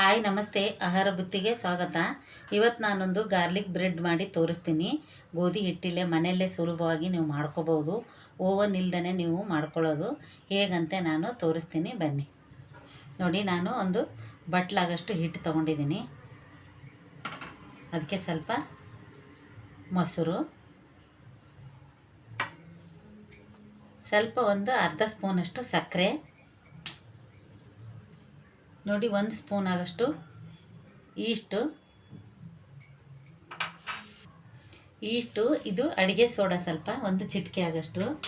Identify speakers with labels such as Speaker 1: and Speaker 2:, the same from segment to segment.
Speaker 1: Hi, ನಮಸ್ತೆ. ಆಹಾರ ಬುತ್ತಿಗೆ ಸ್ವಾಗತ. ಇವತ್ತು ನಾನೊಂದು ಗಾರ್ಲಿಕ್ ಬ್ರೆಡ್ ಮಾಡಿ ತೋರಿಸ್ತೀನಿ. ಗೋಧಿ ಹಿಟ್ಟಿಲ್ಲೇ ಮನೆಯಲ್ಲೇ ಸುಲಭವಾಗಿ ನೀವು ಮಾಡ್ಕೋಬೋದು. ಓವನ್ ಇಲ್ದೇ ನೀವು ಮಾಡ್ಕೊಳ್ಳೋದು. ಹೇಗಂತೆ ನಾನು ತೋರಿಸ್ತೀನಿ. ಬನ್ನಿ. ನೋಡಿ, ನಾನು ಒಂದು ಬಟ್ಲಾಗಷ್ಟು ಹಿಟ್ಟು ತೊಗೊಂಡಿದ್ದೀನಿ. ಅದಕ್ಕೆ ಸ್ವಲ್ಪ ಮೊಸರು. ಸ್ವಲ್ಪ ಒಂದು ಅರ್ಧ ಸ್ಪೂನಷ್ಟು ಸಕ್ಕರೆ. ನೋಡಿ ಒಂದು ಸ್ಪೂನ್ ಆಗಷ್ಟು ಈಸ್ಟು. ಈಸ್ಟು, ಇದು ಅಡುಗೆ ಸೋಡಾ ಸ್ವಲ್ಪ, ಒಂದು ಚಿಟಿಕೆ ಆಗಷ್ಟು.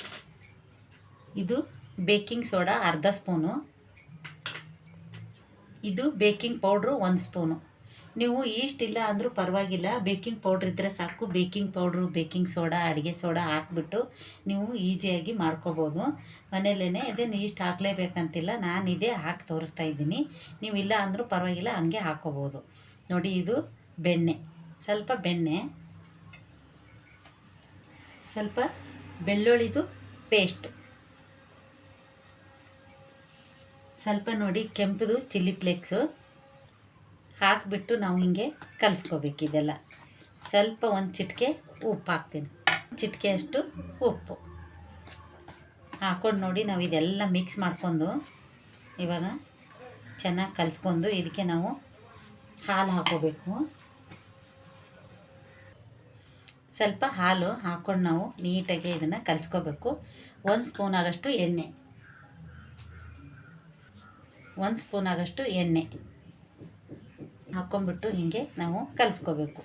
Speaker 1: ಇದು ಬೇಕಿಂಗ್ ಸೋಡಾ ಅರ್ಧ ಸ್ಪೂನು. ಇದು ಬೇಕಿಂಗ್ ಪೌಡ್ರು ಒಂದು ಸ್ಪೂನು. ನೀವು ಈಸ್ಟ್ ಇಲ್ಲ ಅಂದರೂ ಪರವಾಗಿಲ್ಲ. ಬೇಕಿಂಗ್ ಪೌಡ್ರ್ ಇದ್ದರೆ ಸಾಕು. ಬೇಕಿಂಗ್ ಪೌಡ್ರು ಬೇಕಿಂಗ್ ಸೋಡಾ ಅಡುಗೆ ಸೋಡಾ ಹಾಕ್ಬಿಟ್ಟು ನೀವು ಈಸಿಯಾಗಿ ಮಾಡ್ಕೋಬೋದು. ಮನೇಲೇ ಇದನ್ನು ಈಸ್ಟ್ ಹಾಕಲೇಬೇಕಂತಿಲ್ಲ. ನಾನು ಇದೇ ಹಾಕಿ ತೋರಿಸ್ತಾ ಇದ್ದೀನಿ. ನೀವು ಇಲ್ಲ ಅಂದರೂ ಪರವಾಗಿಲ್ಲ, ಹಂಗೆ ಹಾಕೋಬೋದು ನೋಡಿ, ಇದು ಬೆಣ್ಣೆ. ಸ್ವಲ್ಪ ಬೆಣ್ಣೆ. ಸ್ವಲ್ಪ ಬೆಳ್ಳುಳ್ಳಿದು ಪೇಸ್ಟ್ ಸ್ವಲ್ಪ ನೋಡಿ ಕೆಂಪುದು ಚಿಲ್ಲಿ ಫ್ಲೇಕ್ಸು ಹಾಕಿಬಿಟ್ಟು ನಾವು ಹಿಂಗೆ ಕಲಿಸ್ಕೋಬೇಕು ಇದೆಲ್ಲ. ಸ್ವಲ್ಪ ಒಂದು ಚಿಟಿಕೆ ಉಪ್ಪು ಹಾಕ್ತೀನಿ. ಚಿಟಿಕೆ ಅಷ್ಟು ಉಪ್ಪು. ಹಾಕೊಂಡು ನೋಡಿ ನಾವು ಇದೆಲ್ಲ ಮಿಕ್ಸ್ ಮಾಡ್ಕೊಂಡು ಇವಾಗ ಚೆನ್ನಾಗಿ ಕಲಿಸ್ಕೊಂಡು ಇದಕ್ಕೆ ನಾವು ಹಾಲು ಹಾಕೋಬೇಕು. ಸ್ವಲ್ಪ ಹಾಲು ಹಾಕ್ಕೊಂಡು ನಾವು ನೀಟಾಗಿ ಇದನ್ನು ಕಲಿಸ್ಕೋಬೇಕು. ಒಂದು ಸ್ಪೂನ್ ಆಗೋಷ್ಟು ಎಣ್ಣೆ. ಒಂದು ಸ್ಪೂನ್ ಆಗಷ್ಟು ಎಣ್ಣೆ. ಹಾಕ್ಕೊಂಬಿಟ್ಟು ಹೀಗೆ ನಾವು ಕಲಿಸ್ಕೋಬೇಕು.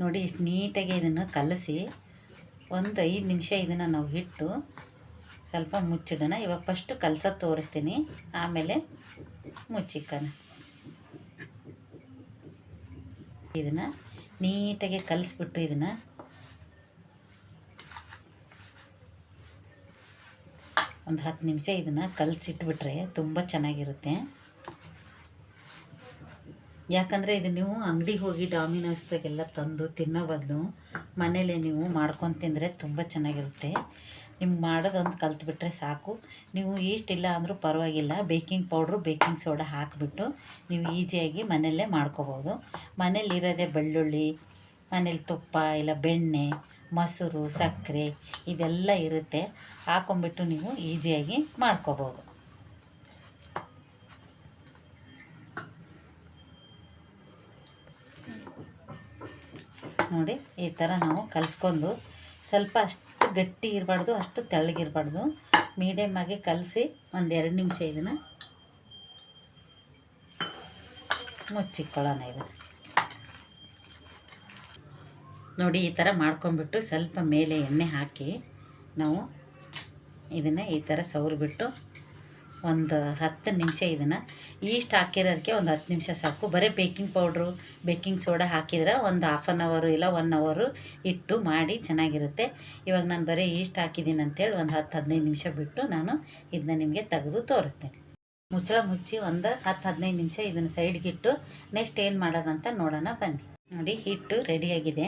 Speaker 1: ನೋಡಿ, ಇಷ್ಟು ನೀಟಾಗಿ ಇದನ್ನು ಕಲಸಿ ಒಂದು ಐದು ನಿಮಿಷ ಇದನ್ನು ನಾವು ಇಟ್ಟು ಸ್ವಲ್ಪ ಮುಚ್ಚಿಡೋಣ. ಇವಾಗ ಫಸ್ಟು ಕಲಸ ತೋರಿಸ್ತೀನಿ. ಆಮೇಲೆ ಮುಚ್ಚಿಕ್ಕೋಣ. ಇದನ್ನು ನೀಟಾಗಿ ಕಲಿಸ್ಬಿಟ್ಟು ಇದನ್ನು ಒಂದು ಹತ್ತು ನಿಮಿಷ ಇದನ್ನು ಕಲಸಿಟ್ಬಿಟ್ರೆ ತುಂಬ ಚೆನ್ನಾಗಿರುತ್ತೆ. ಯಾಕಂದರೆ ಇದು ನೀವು ಅಂಗಡಿಗೆ ಹೋಗಿ ಡಾಮಿನೋಸ್ದಾಗೆಲ್ಲ ತಂದು ತಿನ್ನೋ ಬದಲು ಮನೇಲೆ ನೀವು ಮಾಡ್ಕೊಂಡು ತಿಂದರೆ ತುಂಬ ಚೆನ್ನಾಗಿರುತ್ತೆ. ನಿಮ್ಗೆ ಮಾಡೋದೊಂದು ಕಲ್ತ್ಬಿಟ್ರೆ ಸಾಕು. ನೀವು ಇಷ್ಟಿಲ್ಲ ಅಂದರೂ ಪರವಾಗಿಲ್ಲ. ಬೇಕಿಂಗ್ ಪೌಡ್ರು ಬೇಕಿಂಗ್ ಸೋಡಾ ಹಾಕಿಬಿಟ್ಟು ನೀವು ಈಸಿಯಾಗಿ ಮನೆಯಲ್ಲೇ ಮಾಡ್ಕೋಬೋದು. ಮನೇಲಿ ಇರೋದೇ ಬೆಳ್ಳುಳ್ಳಿ, ಮನೇಲಿ ತುಪ್ಪ ಇಲ್ಲ ಬೆಣ್ಣೆ, ಮೊಸರು, ಸಕ್ಕರೆ, ಇದೆಲ್ಲ ಇರುತ್ತೆ. ಹಾಕೊಂಬಿಟ್ಟು ನೀವು ಈಸಿಯಾಗಿ ಮಾಡ್ಕೋಬೋದು. ನೋಡಿ ಈ ಥರ ನಾವು ಕಲಿಸ್ಕೊಂಡು ಸ್ವಲ್ಪ ಅಷ್ಟು ಗಟ್ಟಿ ಇರಬಾರ್ದು, ಅಷ್ಟು ತೆಳ್ಳಗಿರಬಾರ್ದು ಮೀಡಿಯಮ್ ಆಗಿ ಕಲಸಿ ಒಂದು ಎರಡು ನಿಮಿಷ ಇದನ್ನು ಮುಚ್ಚಿಕೊಳ್ಳೋಣ ಇದನ್ನು. ನೋಡಿ ಈ ಥರ ಮಾಡ್ಕೊಂಬಿಟ್ಟು ಸ್ವಲ್ಪ ಮೇಲೆ ಎಣ್ಣೆ ಹಾಕಿ ನಾವು ಇದನ್ನು ಈ ಥರ ಸವರ್ಬಿಟ್ಟು ಒಂದು ಹತ್ತು ನಿಮಿಷ ಇದನ್ನು ಈಸ್ಟ್ ಹಾಕಿರೋದಕ್ಕೆ ಒಂದು ಹತ್ತು ನಿಮಿಷ ಸಾಕು. ಬರೀ ಬೇಕಿಂಗ್ ಪೌಡ್ರು ಬೇಕಿಂಗ್ ಸೋಡಾ ಹಾಕಿದ್ರೆ ಒಂದು ಹಾಫ್ ಆನ್ ಅವರು ಇಲ್ಲ ಒನ್ ಅವರು ಇಟ್ಟು ಮಾಡಿ ಚೆನ್ನಾಗಿರುತ್ತೆ. ಇವಾಗ ನಾನು ಬರೀ ಈಸ್ಟ್ ಹಾಕಿದ್ದೀನಿ ಅಂತೇಳಿ ಒಂದು ಹತ್ತು ಹದಿನೈದು ನಿಮಿಷ ಬಿಟ್ಟು ನಾನು ಇದನ್ನ ನಿಮಗೆ ತೆಗೆದು ತೋರಿಸ್ತೇನೆ. ಮುಚ್ಚಳ ಮುಚ್ಚಿ ಒಂದು ಹತ್ತು ಹದಿನೈದು ನಿಮಿಷ ಇದನ್ನು ಸೈಡ್ಗಿಟ್ಟು ನೆಕ್ಸ್ಟ್ ಏನು ಮಾಡೋದಂತ ನೋಡೋಣ ಬನ್ನಿ. ನೋಡಿ ಹಿಟ್ಟು ರೆಡಿಯಾಗಿದೆ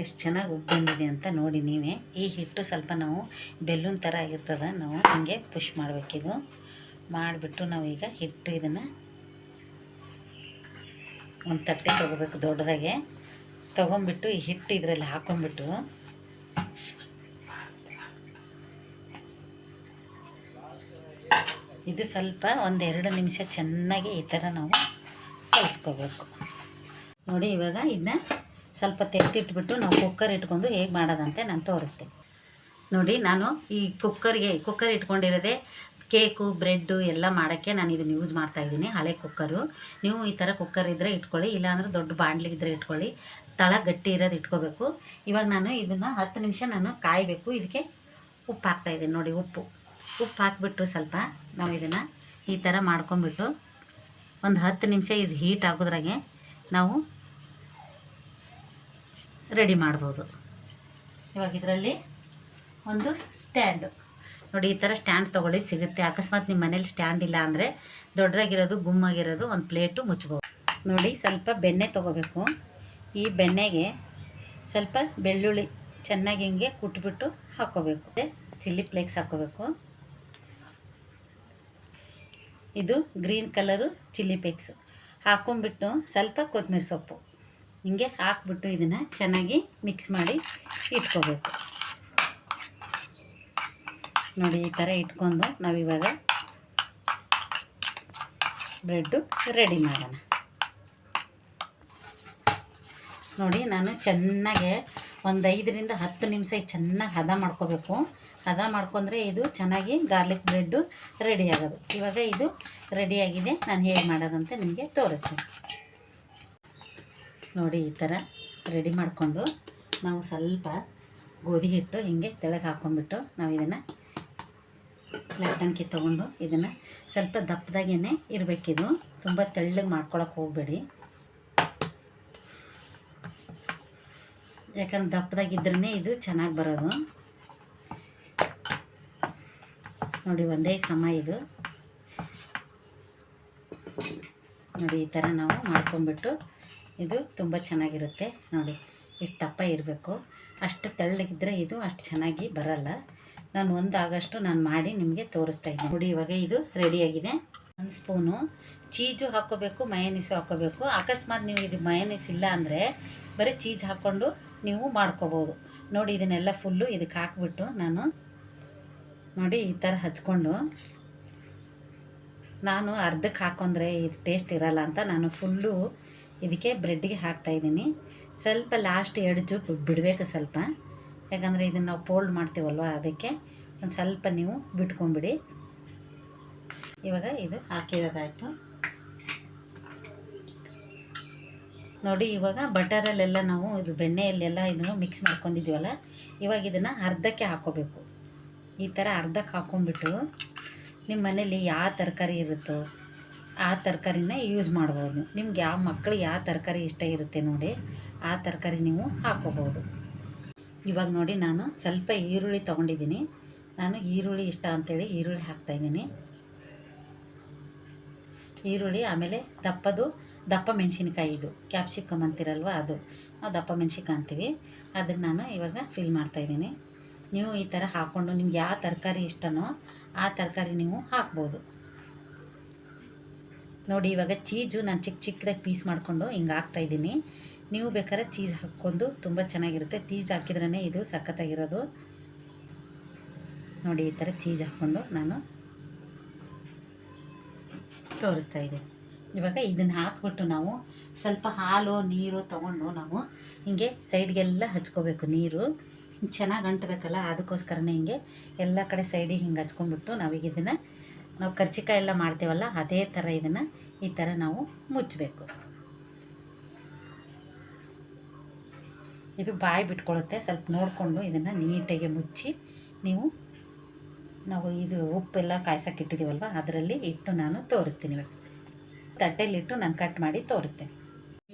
Speaker 1: ಎಷ್ಟು ಚೆನ್ನಾಗಿ ಉಪ್ಪು ಬಂದಿದೆ ಅಂತ ನೋಡಿ ನೀವೇ. ಈ ಹಿಟ್ಟು ಸ್ವಲ್ಪ ನಾವು ಬೆಲ್ಲೂನ್ ಥರ ಆಗಿರ್ತದೆ, ನಾವು ಹಿಂಗೆ ಪುಷ್ ಮಾಡಬೇಕಿದು ಮಾಡಿಬಿಟ್ಟು ನಾವೀಗ ಹಿಟ್ಟು ಇದನ್ನು ಒಂದು ತಟ್ಟೆ ತೊಗೋಬೇಕು ದೊಡ್ಡದಾಗೆ. ತೊಗೊಂಬಿಟ್ಟು ಈ ಹಿಟ್ಟು ಇದರಲ್ಲಿ ಹಾಕೊಂಡ್ಬಿಟ್ಟು ಇದು ಸ್ವಲ್ಪ ಒಂದೆರಡು ನಿಮಿಷ ಚೆನ್ನಾಗಿ ಈ ಥರ ನಾವು ಕಲಿಸ್ಕೋಬೇಕು. ನೋಡಿ ಇವಾಗ ಇದನ್ನ ಸ್ವಲ್ಪ ತೆಗೆದಿಟ್ಬಿಟ್ಟು ನಾವು ಕುಕ್ಕರ್ ಇಟ್ಕೊಂಡು ಹೇಗೆ ಮಾಡೋದಂತೆ ನಾನು ತೋರಿಸ್ತೀನಿ. ನೋಡಿ, ನಾನು ಈ ಕುಕ್ಕರ್ಗೆ ಕುಕ್ಕರ್ ಇಟ್ಕೊಂಡಿರೋದೆ ಕೇಕು ಬ್ರೆಡ್ಡು ಎಲ್ಲ ಮಾಡೋಕ್ಕೆ ನಾನು ಇದನ್ನು ಯೂಸ್ ಮಾಡ್ತಾಯಿದ್ದೀನಿ ಹಳೆ ಕುಕ್ಕರು ನೀವು ಈ ಥರ ಕುಕ್ಕರ್ ಇದ್ದರೆ ಇಟ್ಕೊಳ್ಳಿ, ಇಲ್ಲಾಂದ್ರೆ ದೊಡ್ಡ ಬಾಣಲಿ ಇದ್ದರೆ ಇಟ್ಕೊಳ್ಳಿ. ತಳ ಗಟ್ಟಿ ಇರೋದು ಇಟ್ಕೋಬೇಕು. ಇವಾಗ ನಾನು ಇದನ್ನು ಹತ್ತು ನಿಮಿಷ ನಾನು ಕಾಯಬೇಕು. ಇದಕ್ಕೆ ಉಪ್ಪು ಹಾಕ್ತಾಯಿದ್ದೀನಿ ನೋಡಿ, ಉಪ್ಪು. ಉಪ್ಪು ಹಾಕ್ಬಿಟ್ಟು ಸ್ವಲ್ಪ ನಾವು ಇದನ್ನು ಈ ಥರ ಮಾಡ್ಕೊಂಬಿಟ್ಟು ಒಂದು ಹತ್ತು ನಿಮಿಷ ಇದು ಹೀಟ್ ಆಗೋದ್ರಾಗೆ ನಾವು ರೆಡಿ ಮಾಡ್ಬೋದು. ಇವಾಗ ಇದರಲ್ಲಿ ಒಂದು ಸ್ಟ್ಯಾಂಡು. ನೋಡಿ, ಈ ಥರ ಸ್ಟ್ಯಾಂಡ್ ತೊಗೊಳ್ಳಿ, ಸಿಗುತ್ತೆ. ಅಕಸ್ಮಾತ್ ನಿಮ್ಮ ಮನೇಲಿ ಸ್ಟ್ಯಾಂಡ್ ಇಲ್ಲ ಅಂದರೆ ದೊಡ್ಡದಾಗಿರೋದು, ಗುಮ್ಮಾಗಿರೋದು ಒಂದು ಪ್ಲೇಟು ಮುಚ್ಬೋದು. ನೋಡಿ, ಸ್ವಲ್ಪ ಬೆಣ್ಣೆ ತೊಗೋಬೇಕು. ಈ ಬೆಣ್ಣೆಗೆ ಸ್ವಲ್ಪ ಬೆಳ್ಳುಳ್ಳಿ ಚೆನ್ನಾಗಿ ಹಿಂಗೆ ಕುಟ್ಬಿಟ್ಟು ಹಾಕ್ಕೋಬೇಕು ಚಿಲ್ಲಿ ಫ್ಲೇಕ್ಸ್ ಹಾಕ್ಕೋಬೇಕು ಇದು ಗ್ರೀನ್ ಕಲರು ಚಿಲ್ಲಿ ಪೇಕ್ಸು ಹಾಕೊಂಬಿಟ್ಟು ಸ್ವಲ್ಪ ಕೊತ್ತಂಬರಿ ಸೊಪ್ಪು. ಹಿಂಗೆ ಹಾಕ್ಬಿಟ್ಟು ಇದನ್ನು ಚೆನ್ನಾಗಿ ಮಿಕ್ಸ್ ಮಾಡಿ ಇಟ್ಕೋಬೇಕು. ನೋಡಿ, ಈ ಥರ ಇಟ್ಕೊಂಡು ನಾವಿವಾಗ ಬ್ರೆಡ್ಡು ರೆಡಿ ಮಾಡೋಣ. ನೋಡಿ, ನಾನು ಚೆನ್ನಾಗೆ ಒಂದು ಐದರಿಂದ ಹತ್ತು ನಿಮಿಷ ಚೆನ್ನಾಗಿ ಹದ ಮಾಡ್ಕೋಬೇಕು. ಹದ ಮಾಡ್ಕೊಂಡ್ರೆ ಇದು ಚೆನ್ನಾಗಿ ಗಾರ್ಲಿಕ್ ಬ್ರೆಡ್ಡು ರೆಡಿ ಆಗೋದು. ಇವಾಗ ಇದು ರೆಡಿಯಾಗಿದೆ ನಾನು ಹೇಗೆ ಮಾಡೋದಂತ ನಿಮಗೆ ತೋರಿಸ್ತೀನಿ. ನೋಡಿ ಈ ಥರ ರೆಡಿ ಮಾಡಿಕೊಂಡು ನಾವು ಸ್ವಲ್ಪ ಗೋಧಿ ಹಿಟ್ಟು ಹಿಂಗೆ ತೆಳಗೆ ಹಾಕ್ಕೊಂಬಿಟ್ಟು ನಾವು ಇದನ್ನು ಲಟ್ಟಣಿಗೆ ತೊಗೊಂಡು ಇದನ್ನು ಸ್ವಲ್ಪ ದಪ್ಪದಾಗೇ ಇರಬೇಕಿದು. ತುಂಬ ತೆಳ್ಳಗೆ ಮಾಡ್ಕೊಳಕ್ಕೆ ಹೋಗಬೇಡಿ. ಯಾಕಂದ್ರೆ ದಪ್ಪದಾಗಿದ್ರೇ ಇದು ಚೆನ್ನಾಗಿ ಬರೋದು. ನೋಡಿ ಒಂದೇ ಸಮ ಇದು. ನೋಡಿ ಈ ಥರ ನಾವು ಮಾಡ್ಕೊಂಬಿಟ್ಟು ಇದು ತುಂಬ ಚೆನ್ನಾಗಿರುತ್ತೆ ನೋಡಿ. ಇಷ್ಟು ದಪ್ಪ ಇರಬೇಕು. ಅಷ್ಟು ತೆಳ್ಳಗಿದ್ರೆ ಇದು ಅಷ್ಟು ಚೆನ್ನಾಗಿ ಬರಲ್ಲ. ನಾನು ಒಂದು ಆಗಷ್ಟು ನಾನು ಮಾಡಿ ನಿಮಗೆ ತೋರಿಸ್ತಾ ಇದ್ದೀನಿ. ನೋಡಿ, ಇವಾಗ ಇದು ರೆಡಿಯಾಗಿದೆ ಒಂದು ಸ್ಪೂನು. ಚೀಜು ಹಾಕ್ಕೋಬೇಕು ಮಯನೀಸು ಹಾಕ್ಕೋಬೇಕು. ಅಕಸ್ಮಾತ್ ನೀವು ಇದು ಮಯನೀಸ್ ಇಲ್ಲ ಅಂದರೆ ಬರೀ ಚೀಜ್ ಹಾಕ್ಕೊಂಡು ನೀವು ಮಾಡ್ಕೋಬೋದು. ನೋಡಿ, ಇದನ್ನೆಲ್ಲ ಫುಲ್ಲು ಇದಕ್ಕೆ ಹಾಕ್ಬಿಟ್ಟು ನಾನು ನೋಡಿ, ಈ ಥರ ಹಚ್ಕೊಂಡು ನಾನು ಅರ್ಧಕ್ಕೆ ಹಾಕೊಂಡ್ರೆ ಇದು ಟೇಸ್ಟ್ ಇರಲ್ಲ ಅಂತ ನಾನು ಫುಲ್ಲು ಇದಕ್ಕೆ ಬ್ರೆಡ್ಗೆ ಹಾಕ್ತಾಯಿದ್ದೀನಿ ಸ್ವಲ್ಪ ಲಾಸ್ಟ್ ಎಡ್ಜು ಬಿಡಬೇಕು ಸ್ವಲ್ಪ. ಯಾಕಂದರೆ ಇದನ್ನು ನಾವು ಫೋಲ್ಡ್ ಮಾಡ್ತೀವಲ್ವ ಅದಕ್ಕೆ ಒಂದು ಸ್ವಲ್ಪ ನೀವು ಬಿಟ್ಕೊಂಬಿಡಿ ಇವಾಗ ಇದು ಹಾಕಿರೋದಾಯಿತು. ನೋಡಿ ಇವಾಗ ಬಟರಲ್ಲೆಲ್ಲ ನಾವು ಇದು ಬೆಣ್ಣೆಯಲ್ಲೆಲ್ಲ ಇದನ್ನು ಮಿಕ್ಸ್ ಮಾಡ್ಕೊಂಡಿದ್ದೀವಲ್ಲ, ಇವಾಗ ಇದನ್ನು ಅರ್ಧಕ್ಕೆ ಹಾಕ್ಕೋಬೇಕು ಈ ಥರ ಅರ್ಧಕ್ಕೆ ಹಾಕ್ಕೊಂಬಿಟ್ಟು ನಿಮ್ಮ ಮನೇಲಿ ಯಾವ ತರಕಾರಿ ಇರುತ್ತೋ ಆ ತರಕಾರಿನ ಯೂಸ್ ಮಾಡ್ಬೋದು. ನಿಮ್ಗೆ ಯಾವ ಮಕ್ಳಿಗೆ ಯಾವ ತರಕಾರಿ ಇಷ್ಟ ಇರುತ್ತೆ ನೋಡಿ, ಆ ತರಕಾರಿ ನೀವು ಹಾಕೋಬೋದು. ಇವಾಗ ನೋಡಿ ನಾನು ಸ್ವಲ್ಪ ಈರುಳ್ಳಿ ತೊಗೊಂಡಿದ್ದೀನಿ. ನಾನು ಈರುಳ್ಳಿ ಇಷ್ಟ ಅಂತೇಳಿ ಈರುಳ್ಳಿ ಹಾಕ್ತಾಯಿದ್ದೀನಿ ಈರುಳ್ಳಿ ಆಮೇಲೆ ದಪ್ಪದು, ದಪ್ಪ ಮೆಣಸಿನ್ಕಾಯಿ ಇದು ಕ್ಯಾಪ್ಸಿಕಮ್ ಅಂತಿರಲ್ವ ಅದು. ನಾವು ದಪ್ಪ ಮೆಣಸಿನ್ಕಾಯಿ ಅಂತೀವಿ. ಅದನ್ನು ನಾನು ಇವಾಗ ಫಿಲ್ ಮಾಡ್ತಾಯಿದ್ದೀನಿ ನೀವು ಈ ಥರ ಹಾಕ್ಕೊಂಡು ನಿಮ್ಗೆ ಯಾವ ತರಕಾರಿ ಇಷ್ಟನೋ ಆ ತರಕಾರಿ ನೀವು ಹಾಕ್ಬೋದು. ನೋಡಿ, ಇವಾಗ ಚೀಸು ನಾನು ಚಿಕ್ಕ ಚಿಕ್ಕದಾಗಿ ಪೀಸ್ ಮಾಡಿಕೊಂಡು ಹಿಂಗೆ ಹಾಕ್ತಾಯಿದ್ದೀನಿ ನೀವು ಬೇಕಾದ್ರೆ ಚೀಸ್ ಹಾಕ್ಕೊಂಡು ತುಂಬ ಚೆನ್ನಾಗಿರುತ್ತೆ. ಚೀಸ್ ಹಾಕಿದ್ರೇ ಇದು ಸಖತ್ತಾಗಿರೋದು. ನೋಡಿ, ಈ ಥರ ಚೀಸ್ ಹಾಕ್ಕೊಂಡು ನಾನು ತೋರಿಸ್ತಾ ಇದ್ದೀನಿ. ಇವಾಗ ಇದನ್ನು ಹಾಕ್ಬಿಟ್ಟು ನಾವು ಸ್ವಲ್ಪ ಹಾಲು, ನೀರು ತೊಗೊಂಡು ನಾವು ಹಿಂಗೆ ಸೈಡ್ಗೆಲ್ಲ ಹಚ್ಕೋಬೇಕು ನೀರು. ಚೆನ್ನಾಗಿ ಅಂಟಬೇಕಲ್ಲ, ಅದಕ್ಕೋಸ್ಕರನೇ ಹಿಂಗೆ ಎಲ್ಲ ಕಡೆ ಸೈಡಿಗೆ ಹಿಂಗೆ ಹಚ್ಕೊಂಡ್ಬಿಟ್ಟು ನಾವೀಗ ಇದನ್ನು ನಾವು ಕರ್ಚಿಕಾಯಿ ಎಲ್ಲ ಮಾಡ್ತೀವಲ್ಲ, ಅದೇ ಥರ ಇದನ್ನು ಈ ಥರ ನಾವು ಮುಚ್ಚಬೇಕು ಇದು ಬಾಯಿ ಬಿಟ್ಕೊಳ್ಳುತ್ತೆ ಸ್ವಲ್ಪ ನೋಡಿಕೊಂಡು ಇದನ್ನು ನೀಟಾಗಿ ಮುಚ್ಚಿ ನೀವು, ನಾವು ಇದು ಉಪ್ಪೆಲ್ಲ ಕಾಯ್ಸೋಕೆ ಇಟ್ಟಿದ್ದೀವಲ್ವ, ಅದರಲ್ಲಿ ಇಟ್ಟು ನಾನು ತೋರಿಸ್ತೀನಿ ತಟ್ಟೆಯಲ್ಲಿಟ್ಟು ನಾನು ಕಟ್ ಮಾಡಿ ತೋರಿಸ್ತೇನೆ.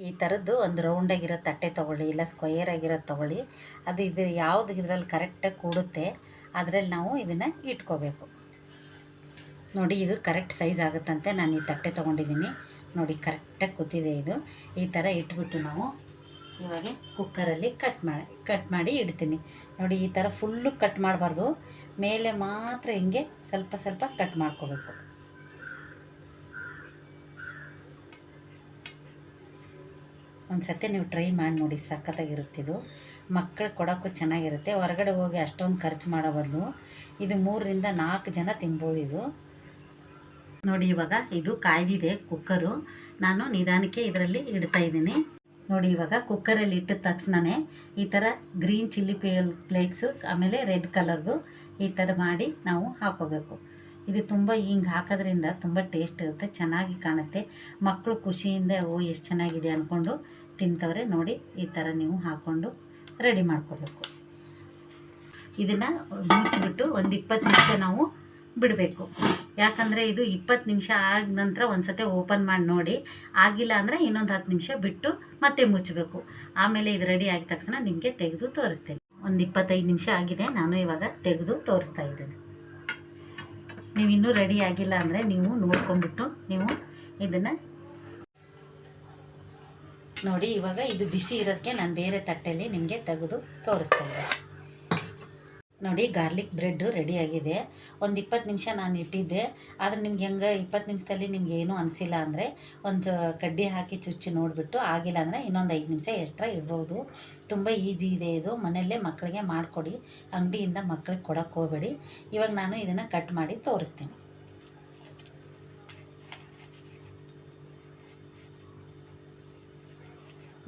Speaker 1: ಈ ಥರದ್ದು ಒಂದು ರೌಂಡಾಗಿರೋ ತಟ್ಟೆ ತೊಗೊಳ್ಳಿ, ಇಲ್ಲ ಸ್ಕ್ವಯರ್ ಆಗಿರೋದು ತೊಗೊಳ್ಳಿ, ಅದು ಇದು ಯಾವುದು ಇದರಲ್ಲಿ ಕರೆಕ್ಟಾಗಿ ಕೂಡುತ್ತೆ, ಅದರಲ್ಲಿ ನಾವು ಇದನ್ನು ಇಟ್ಕೋಬೇಕು. ನೋಡಿ, ಇದು ಕರೆಕ್ಟ್ ಸೈಜ್ ಆಗುತ್ತಂತೆ ನಾನು ಈ ತಟ್ಟೆ ತೊಗೊಂಡಿದ್ದೀನಿ. ನೋಡಿ ಕರೆಕ್ಟಾಗಿ ಕೂತಿದೆ ಇದು. ಈ ಥರ ಇಟ್ಬಿಟ್ಟು ನಾವು ಇವಾಗ ಕುಕ್ಕರಲ್ಲಿ ಕಟ್ ಮಾಡಿ ಕಟ್ ಮಾಡಿ ಇಡ್ತೀನಿ. ನೋಡಿ, ಈ ಥರ ಫುಲ್ಲು ಕಟ್ ಮಾಡಬಾರ್ದು. ಮೇಲೆ ಮಾತ್ರ ಹಿಂಗೆ ಸ್ವಲ್ಪ ಸ್ವಲ್ಪ ಕಟ್ ಮಾಡ್ಕೋಬೇಕು. ಒಂದು ಸತಿ ನೀವು ಟ್ರೈ ಮಾಡಿ ನೋಡಿ ಸಖತ್ತಾಗಿರುತ್ತಿದು ಮಕ್ಕಳು ಕೊಡೋಕ್ಕೂ ಚೆನ್ನಾಗಿರುತ್ತೆ. ಹೊರಗಡೆ ಹೋಗಿ ಅಷ್ಟೊಂದು ಖರ್ಚು ಮಾಡೋ ಬದಲು ಇದು ಮೂರರಿಂದ ನಾಲ್ಕು ಜನ ತಿನ್ಬೋದು ಇದು. ನೋಡಿ, ಇವಾಗ ಇದು ಕಾಯ್ದಿದೆ ಕುಕ್ಕರು. ನಾನು ನಿಧಾನಕ್ಕೆ ಇದರಲ್ಲಿ ಇಡ್ತಾ ಇದ್ದೀನಿ. ನೋಡಿ, ಇವಾಗ ಕುಕ್ಕರಲ್ಲಿ ಇಟ್ಟಿದ ತಕ್ಷಣವೇ ಈ ಥರ ಗ್ರೀನ್ ಚಿಲ್ಲಿ ಪೇಲ್ ಫ್ಲೇಕ್ಸು, ಆಮೇಲೆ ರೆಡ್ ಕಲರ್ದು ಈ ಥರ ಮಾಡಿ ನಾವು ಹಾಕೋಬೇಕು. ಇದು ತುಂಬ ಹಿಂಗೆ ಹಾಕೋದ್ರಿಂದ ತುಂಬ ಟೇಸ್ಟ್ ಇರುತ್ತೆ, ಚೆನ್ನಾಗಿ ಕಾಣುತ್ತೆ. ಮಕ್ಕಳು ಖುಷಿಯಿಂದ, ಓ, ಎಷ್ಟು ಚೆನ್ನಾಗಿದೆ ಅಂದ್ಕೊಂಡು ತಿಂತವ್ರೆ ನೋಡಿ, ಈ ಥರ ನೀವು ಹಾಕ್ಕೊಂಡು ರೆಡಿ ಮಾಡ್ಕೋಬೇಕು. ಇದನ್ನು ಮುಚ್ಚಿಬಿಟ್ಟು ಒಂದು ಇಪ್ಪತ್ತು ನಿಮಿಷ ನಾವು ಬಿಡಬೇಕು. ಯಾಕಂದರೆ ಇದು ಇಪ್ಪತ್ತು ನಿಮಿಷ ಆದ ನಂತರ ಒಂದು ಸತಿ ಓಪನ್ ಮಾಡಿ ನೋಡಿ. ಆಗಿಲ್ಲ ಅಂದರೆ ಇನ್ನೊಂದು ಹತ್ತು ನಿಮಿಷ ಬಿಟ್ಟು ಮತ್ತೆ ಮುಚ್ಚಬೇಕು ಆಮೇಲೆ ಇದು ರೆಡಿ ಆಗಿದ ತಕ್ಷಣ ನಿಮಗೆ ತೆಗೆದು ತೋರಿಸ್ತೇನೆ. ಒಂದು ಇಪ್ಪತ್ತೈದು ನಿಮಿಷ ಆಗಿದೆ. ನಾನು ಇವಾಗ ತೆಗೆದು ತೋರಿಸ್ತಾ ಇದ್ದೀನಿ. ನೀವು ಇನ್ನೂ ರೆಡಿ ಆಗಿಲ್ಲ ಅಂದರೆ ನೀವು ನೋಡ್ಕೊಂಬಿಟ್ಟು ನೀವು ಇದನ್ನು ನೋಡಿ. ಇವಾಗ ಇದು ಬಿಸಿ ಇರೋಕ್ಕೆ ನಾನು ಬೇರೆ ತಟ್ಟೆಯಲ್ಲಿ ನಿಮಗೆ ತೆಗೆದು ತೋರಿಸ್ತಾ ಇದ್ದೀನಿ. ನೋಡಿ ಗಾರ್ಲಿಕ್ ಬ್ರೆಡ್ಡು ರೆಡಿಯಾಗಿದೆ ಒಂದು ಇಪ್ಪತ್ತು ನಿಮಿಷ ನಾನು ಇಟ್ಟಿದ್ದೆ. ಆದರೆ ನಿಮ್ಗೆ ಹೆಂಗೆ ಇಪ್ಪತ್ತು ನಿಮಿಷದಲ್ಲಿ ನಿಮ್ಗೆ ಏನೂ ಅನಿಸಿಲ್ಲ ಅಂದರೆ ಒಂದು ಕಡ್ಡಿ ಹಾಕಿ ಚುಚ್ಚಿ ನೋಡಿಬಿಟ್ಟು, ಆಗಿಲ್ಲ ಅಂದರೆ ಇನ್ನೊಂದು ಐದು ನಿಮಿಷ ಎಕ್ಸ್ಟ್ರಾ ಇಡ್ಬೋದು. ತುಂಬ ಈಜಿ ಇದೆ ಇದು. ಮನೆಯಲ್ಲೇ ಮಕ್ಕಳಿಗೆ ಮಾಡಿಕೊಡಿ. ಅಂಗಡಿಯಿಂದ ಮಕ್ಕಳಿಗೆ ಕೊಡೋಕ್ಕೆ ಹೋಗಬೇಡಿ. ಇವಾಗ ನಾನು ಇದನ್ನು ಕಟ್ ಮಾಡಿ ತೋರಿಸ್ತೀನಿ.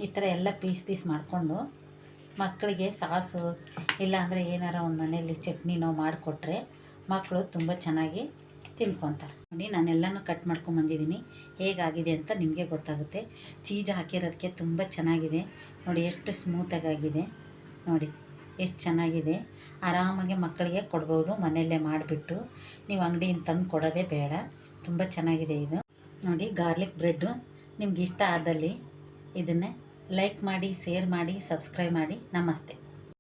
Speaker 1: ಈ ಥರ ಎಲ್ಲ ಪೀಸ್ ಪೀಸ್ ಮಾಡಿಕೊಂಡು ಮಕ್ಕಳಿಗೆ ಸಾಸು ಇಲ್ಲಾಂದರೆ ಏನಾರ ಒಂದು ಮನೇಲಿ ಚಟ್ನಿನೋ ಮಾಡಿಕೊಟ್ರೆ ಮಕ್ಕಳು ತುಂಬ ಚೆನ್ನಾಗಿ ತಿನ್ಕೊತಾರೆ. ನೋಡಿ, ನಾನೆಲ್ಲನೂ ಕಟ್ ಮಾಡ್ಕೊಂಬಂದಿದ್ದೀನಿ ಹೇಗಾಗಿದೆ ಅಂತ ನಿಮಗೆ ಗೊತ್ತಾಗುತ್ತೆ. ಚೀಸ್ ಹಾಕಿರೋದಕ್ಕೆ ತುಂಬ ಚೆನ್ನಾಗಿದೆ. ನೋಡಿ, ಎಷ್ಟು ಸ್ಮೂತಾಗಿ ಆಗಿದೆ ನೋಡಿ, ಎಷ್ಟು ಚೆನ್ನಾಗಿದೆ. ಆರಾಮಾಗಿ ಮಕ್ಕಳಿಗೆ ಕೊಡ್ಬೋದು, ಮನೆಯಲ್ಲೇ ಮಾಡಿಬಿಟ್ಟು. ನೀವು ಅಂಗಡಿಯಿಂದ ತಂದು ಕೊಡೋದೇ ಬೇಡ. ತುಂಬ ಚೆನ್ನಾಗಿದೆ ಇದು. ನೋಡಿ, ಗಾರ್ಲಿಕ್ ಬ್ರೆಡ್ಡು ನಿಮ್ಗೆ ಇಷ್ಟ ಆದಲ್ಲಿ ಇದನ್ನೇ ಲೈಕ್ ಮಾಡಿ ಶೇರ್ ಮಾಡಿ ಸಬ್ಸ್ಕ್ರೈಬ್ ಮಾಡಿ. ನಮಸ್ತೆ.